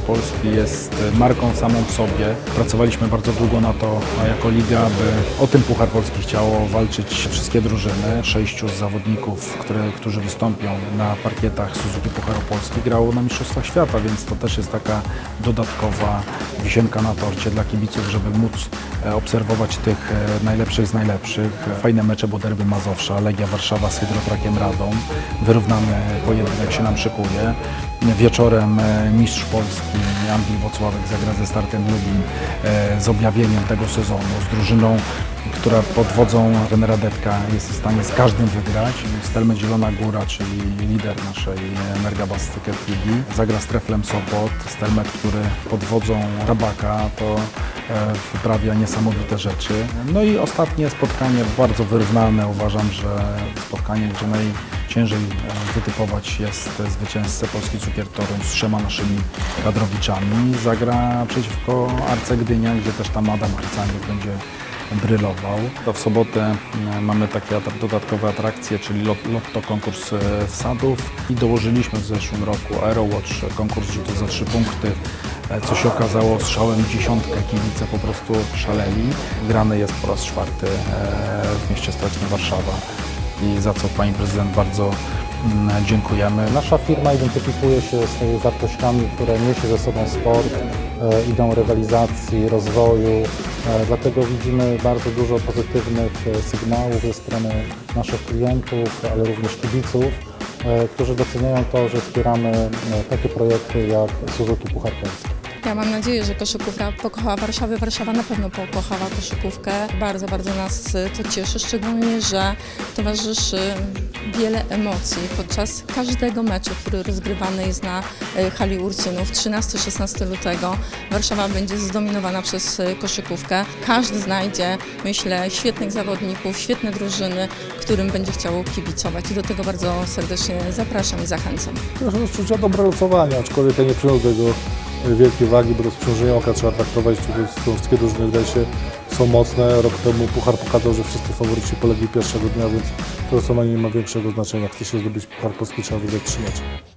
Polski jest marką samą w sobie. Pracowaliśmy bardzo długo na to jako liga, aby o ten Puchar Polski chciało walczyć wszystkie drużyny. Sześciu z zawodników, które, którzy wystąpią na parkietach Suzuki Pucharu Polski grało na Mistrzostwach Świata, więc to też jest taka dodatkowa wisienka na torcie dla kibiców, żeby móc e, obserwować tych e, najlepszych z najlepszych. Fajne mecze, bo derby Mazowsza, Legia Warszawa z Hydrotrakiem Radom. Wyrównany pojedynek się nam szykuje. Wieczorem e, mistrz Polski Andrzej Wocławek zagra ze Startem Lubin e, z objawieniem tego sezonu, z drużyną, która pod wodzą trenera Detka jest w stanie z każdym wygrać. Stelme Zielona Góra, czyli lider naszej Energabas Ticket Ligi, zagra z Treflem Sopot. Stelmet, który pod wodzą Tabaka to e, wyprawia niesamowite rzeczy. No i ostatnie spotkanie bardzo wyrównane. Uważam, że spotkanie, gdzie najciężej e, wytypować jest zwycięzcę Polski Cukier Toruń z trzema naszymi kadrowiczami. Zagra przeciwko Arce Gdynia, gdzie też tam Adam Arcaniuk będzie brylował. To w sobotę e, mamy takie dodatkowe atrakcje, czyli lot- lotto konkurs e, wsadów i dołożyliśmy w zeszłym roku Aerowatch, konkurs rzutów za trzy punkty, co się okazało strzałem dziesiątkę, kibice po prostu szaleli. Grany jest po raz czwarty w mieście stołecznym Warszawa i za co Pani Prezydent bardzo mm, dziękujemy. Nasza firma identyfikuje się z wartościami, które niesie ze sobą sport, e, idą rywalizacji, rozwoju. E, dlatego widzimy bardzo dużo pozytywnych e, sygnałów ze strony naszych klientów, ale również kibiców, którzy doceniają to, że wspieramy takie projekty jak Suzuki Puchar Polski. Ja mam nadzieję, że koszykówka pokochała Warszawę. Warszawa na pewno pokochała koszykówkę. Bardzo, bardzo nas to cieszy, szczególnie, że towarzyszy wiele emocji podczas każdego meczu, który rozgrywany jest na y, hali Ursynów. 13-16 lutego Warszawa będzie zdominowana przez y, koszykówkę. Każdy znajdzie, myślę, świetnych zawodników, świetne drużyny, którym będzie chciał kibicować. I do tego bardzo serdecznie zapraszam i zachęcam. Też odczucia dobre losowania, aczkolwiek ja nie przyjął tego wielkiej wagi, bo rozprzężenia oka trzeba traktować, są wszystkie drużyny wydaje się są mocne. Rok temu Puchar pokazał, że wszyscy faworyci polegli pierwszego dnia, więc to losowanie nie ma większego znaczenia. Chce się zdobyć Puchar Polski, trzeba wygrać trzy mecze.